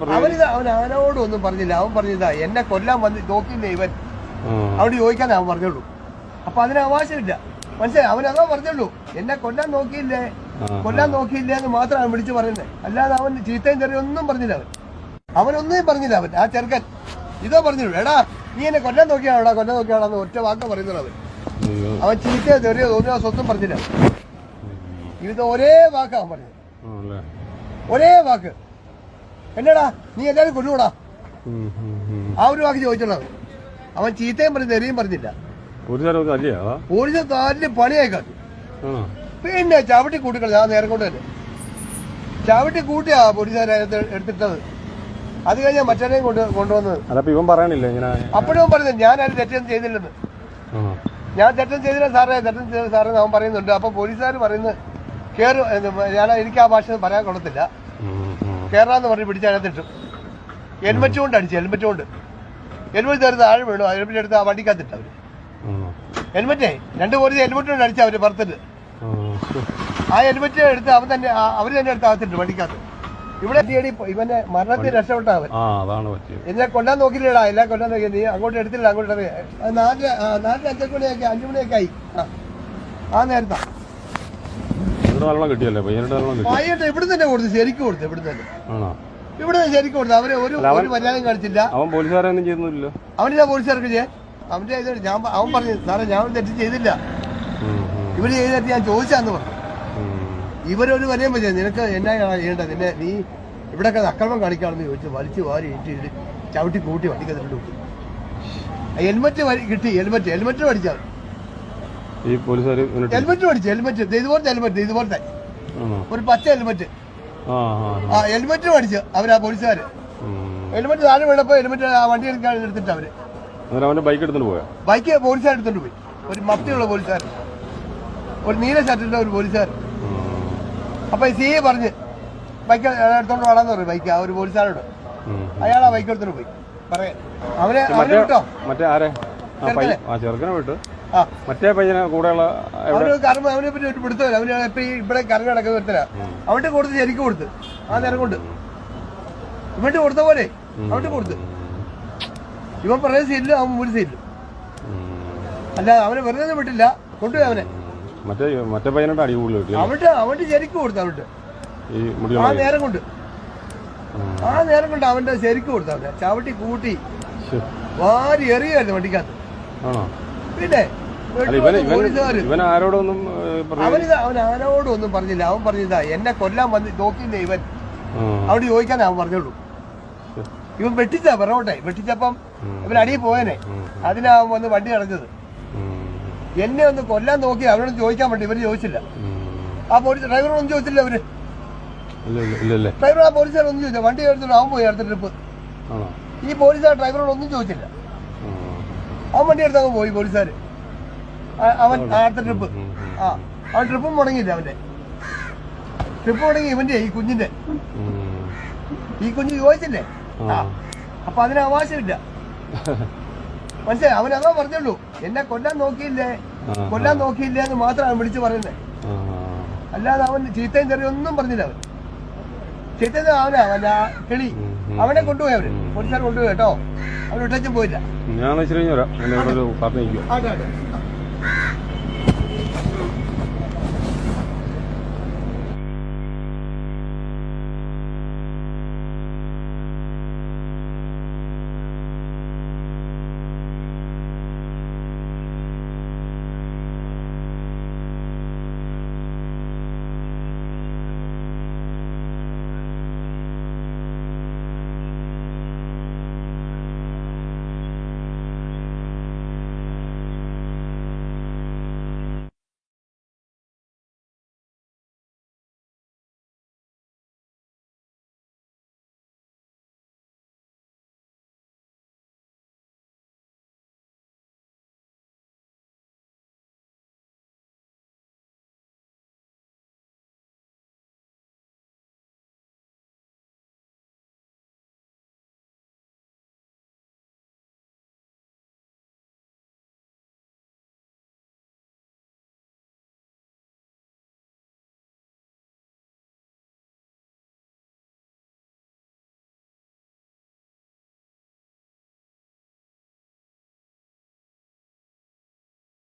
അവനിത് അവൻ അവനോട് ഒന്നും പറഞ്ഞില്ല. അവൻ പറഞ്ഞില്ല എന്നെ കൊല്ലാൻ വന്ന് നോക്കിയില്ലേ ഇവൻ? അവിടെ ചോദിക്കാൻ അവൻ പറഞ്ഞുള്ളൂ. അപ്പൊ അതിന് അവകാശമില്ല. മനസ്സിലായി? അവൻ അതോ പറഞ്ഞുള്ളൂ. എന്നെ കൊല്ലാൻ നോക്കിയില്ലേ? കൊല്ലാൻ നോക്കിയില്ലേ എന്ന് മാത്രമാണ് വിളിച്ചു പറയുന്നത്. അല്ലാതെ അവൻ ചീത്തയും ചെറിയ ഒന്നും പറഞ്ഞില്ല അവൻ. അവനൊന്നും പറഞ്ഞില്ല അവൻ. ആ ചെറുക്കൻ. ഇതോ പറഞ്ഞുള്ളൂ. എടാ നീ എന്നെ കൊല്ലാൻ നോക്കിയാണോടാ? കൊല്ലാൻ നോക്കിയാണോന്ന് ഒറ്റ വാക്ക് പറയുന്നത് അവൻ. അവൻ ചീത്തയോ തെറിയോ തോന്നിയോ സ്വത്തും പറഞ്ഞില്ല. ഇത് ഒരേ വാക്കാ അവൻ പറഞ്ഞത്. ഒരേ വാക്ക്. എന്നടാ നീ എല്ലാവരും കൊണ്ടുകൂടാ ആ ഒരു വാക്ക് ചോദിച്ചുള്ളത് അവൻ ചീത്തയും പറഞ്ഞു തെറിയും പറഞ്ഞില്ല. പോലീസ് കാലിന് പണിയായി പിന്നെ ചവിട്ടി കൂട്ടിക്കളഞ്ഞു. ആ നേരം കൊണ്ട് തന്നെ. ചവിട്ടി കൂട്ടിയാ പോലീസുകാരെ എടുത്തിട്ടത്. അത് കഴിഞ്ഞാൽ മറ്റേനെയും കൊണ്ട് കൊണ്ടുവന്നത്. ഇവൻ പറയണില്ല അപ്പോഴും പറഞ്ഞു ഞാൻ അത് തെറ്റൊന്നും ചെയ്തില്ലെന്ന്. ഞാൻ തെറ്റം ചെയ്തില്ല സാറേ തെറ്റം ചെയ്ത സാറേ അവൻ പറയുന്നുണ്ട്. അപ്പൊ പോലീസുകാർ പറയുന്നത് കേറും ഞാൻ എനിക്ക് ആ ഭാഷ പറയാൻ കൊള്ളത്തില്ല. ഉം, പറഞ്ഞ് പിടിച്ച് പിടിച്ചതിനകത്തിട്ടു ഹെൽമെറ്റ് കൊണ്ട് അടിച്ചു ഹെൽമെറ്റ് കൊണ്ട് ഹെൽമെറ്റ് തരുന്ന താഴെ വീണു ഹെൽമെറ്റ് എടുത്ത് ആ വണ്ടിക്കകത്തിട്ട് അവർ. എൽമറ്റേ ഹെൽമെറ്റേ രണ്ട് പോലീസ് ഹെൽമെറ്റ് കൊണ്ട് അടിച്ചു അവർ പുറത്തിട്ട്. ആ, എൽമറ്റ് ഹെൽമെറ്റ് എടുത്ത് അവൻ തന്നെ അവർ അവർ തന്നെ എടുത്ത് അകത്തിട്ട് വണ്ടിക്കകത്ത്. ഇവിടെ തീയടി ഇവന്റെ മരണത്തിൽ രക്ഷപ്പെട്ട അവൻ. എന്നെ കൊല്ലാൻ നോക്കില്ലടാ എല്ലാം കൊല്ലാൻ നോക്കി നീ അങ്ങോട്ട് എടുത്തില്ല അങ്ങോട്ട് നാല് നാല് അഞ്ചൊക്കെ മണിയൊക്കെ അഞ്ചു മണിയൊക്കെ ആയി. ആ. ആ നേരത്താ. ഇവിടെ കിട്ടിയല്ലേ? പയ്യനോട് വെള്ളം കിട്ടി. വൈകിട്ട് ഇവിടെ തന്നെ കൊടുത്തു ശരിക്കും കൊടുത്തു ഇവിടെ തന്നെ. ആണോ? ഇവിടെ ശരിക്കും കൊടുത്തു. അവരെ ഒരു അല്ല, അവൻ- ഒരു മര്യാദയും കാണിച്ചില്ല. അവൻ പോലീസുകാരെ ഒന്നും ചെയ്യുന്നില്ലല്ലോ. അവനിതാ പോലീസുകാർക്ക് ഇത് ഞാൻ പ- അവൻ പറഞ്ഞു സാറേ ഞാൻ ഒരു തെറ്റ് ചെയ്തില്ല. ഉം, ചെയ്തിട്ട് ഞാൻ ചോദിച്ചാന്ന് പറഞ്ഞു. ഉം. ഇവരൊരു വരെയും പറ്റില്ല നിനക്ക് എന്നാ ചെയ്യേണ്ടത്? നിന്നെ നീ ഇവിടെയൊക്കെ അക്രമം കാണിക്കാണെന്ന് ചോദിച്ചു വലിച്ചു വാരി ഇട്ടിട്ട് ചവിട്ടി കൂട്ടി വണ്ടിക്കത്തിട്ട് ഹെൽമെറ്റ് കിട്ടി ഹെൽമെറ്റ് ഹെൽമെറ്റ് പഠിച്ചാൽ ഈ പോലീസുകാർ ഹെൽമെറ്റ് പഠിച്ചു ഹെൽമെറ്റ്. ദേ ഇതുപോലത്തെ ഹെൽമെറ്റ് ഇതുപോലത്തെ. ഒരു പച്ച ഹെൽമെറ്റ്. ആ ആ ആ. ഹെൽമെറ്റ് പഠിച്ചു അവരാ പോലീസുകാര് ഉം. ഹെൽമെറ്റ് താഴെ വീണപ്പോ ഹെൽമെറ്റ് ആ വണ്ടി എടുത്തിട്ട് അവർ. അവന്റെ ബൈക്ക് എടുത്തോണ്ട് പോയോ? ബൈക്ക് പോലീസുകാർ എടുത്തോണ്ട് പോയി. ഒരു മത്തിയുള്ള പോലീസുകാർ. ഒരു നീല ഷർട്ടിന്റെ ഒരു പോലീസുകാരൻ അപ്പൊ സി എ പറഞ്ഞ് ബൈക്ക് എടുത്തോണ്ട് വേണമെന്ന് പറഞ്ഞു ബൈക്ക് ആ ഒരു പോലീസുകാരോട്. അയാൾ ആ ബൈക്ക് എടുത്തോണ്ട് പോയി. പറയാൻ. വിട്ടോ? മറ്റേ ആരെ? ആ ചെറുക്കനെ? വിട്ടു. മറ്റേ പയ്യനെ കൂടെയുള്ള അവന് കർമ്മ അവനെ പറ്റി ഒരു പിടുത്തമില്ല അവന് ഇവിടെ കറങ്ങി നടക്കുന്ന ഒരുത്തരാ അവന്റെ കൊടുത്ത് ശരിക്കും കൊടുത്ത്. ആ നേരം കൊണ്ട്. ഇവന്റെ കൊടുത്ത പോലെ. അവന്റെ കൊടുത്ത്. ഇവൻ പറയുന്ന സീറ്റിലും അവൻ മുൻ സീറ്റിലും. അല്ല അവനെ വെറുതെ വിട്ടില്ല. കൊണ്ടുപോയി അവനെ. മറ്റേ മറ്റേ പയ്യനോട് അടി കൂടുതൽ അവന്റെ അവന്റെ ശരിക്കും കൊടുത്തു അവന്റെ. ആ നേരം കൊണ്ട്. ആ നേരം കൊണ്ട് അവന്റെ ശരിക്കും കൊടുത്തു അവനെ. ചവിട്ടി കൂട്ടി. വാരി എറിയായിരുന്നു വണ്ടിക്കകത്ത്. ആണോ? പിന്നെ ഇവൻ ആരോടൊന്നും അവൻ ആരോടും ഒന്നും പറഞ്ഞില്ല. അവൻ പറഞ്ഞില്ല എന്നെ കൊല്ലാൻ വന്ന് നോക്കിയില്ലേ ഇവൻ. അവിടെ ചോദിക്കാൻ അവൻ പറഞ്ഞോളൂ ഇവൻ വെട്ടിച്ച പിറകോട്ടെ വെട്ടിച്ചപ്പം. ഇവൻ അടിയിൽ പോയനെ. അതിനാ വന്ന് വണ്ടി അടഞ്ഞത് എന്നെ ഒന്ന് കൊല്ലാൻ നോക്കി അവരോട് ചോദിക്കാൻ വേണ്ടി ഇവർ ചോദിച്ചില്ല. ആ പോലീസ് ഡ്രൈവറൊന്നും ചോദിച്ചില്ല അവർ ഡ്രൈവർ ആ പോലീസുകാരൊന്നും ചോദിച്ചില്ല. വണ്ടി എടുത്തിട്ട് അവൻ പോയി അടുത്ത ട്രിപ്പ്. ഈ പോലീസ് ആ ഡ്രൈവറോടൊന്നും ചോദിച്ചില്ല. അവൻ വണ്ടി എടുത്ത് അങ്ങ് പോയി പോലീസുകാര്. അവൻ അടുത്ത ട്രിപ്പ്. ആ അവൻ ട്രിപ്പും മുടങ്ങിയില്ല അവന്റെ. ട്രിപ്പ് മുടങ്ങി ഇവന്റെ ഈ കുഞ്ഞിന്റെ. ഈ കുഞ്ഞ് ചോദിച്ചില്ലേ? ആ. അപ്പൊ അതിന് അവകാശമില്ല. മനസ്സിലായി? അവൻ അതാ പറഞ്ഞുള്ളൂ. എന്നെ കൊല്ലാൻ നോക്കിയില്ലേ? കൊല്ലാൻ നോക്കിയില്ലേ? എന്ന് മാത്രം അവൻ വിളിച്ചു പറയുന്നത്. അല്ലാതെ അവൻ ചീത്തയും ചെറിയ ഒന്നും പറഞ്ഞില്ല അവൻ. ചീത്തയും അവനാ വല്ല കിളി. അവനെ കൊണ്ടുപോയി അവർ. പോലീസുകാർ കൊണ്ടുപോയി കേട്ടോ. അവൻ വിട്ടച്ചും പോയില്ല. ഞാൻ ഇച്ചിരി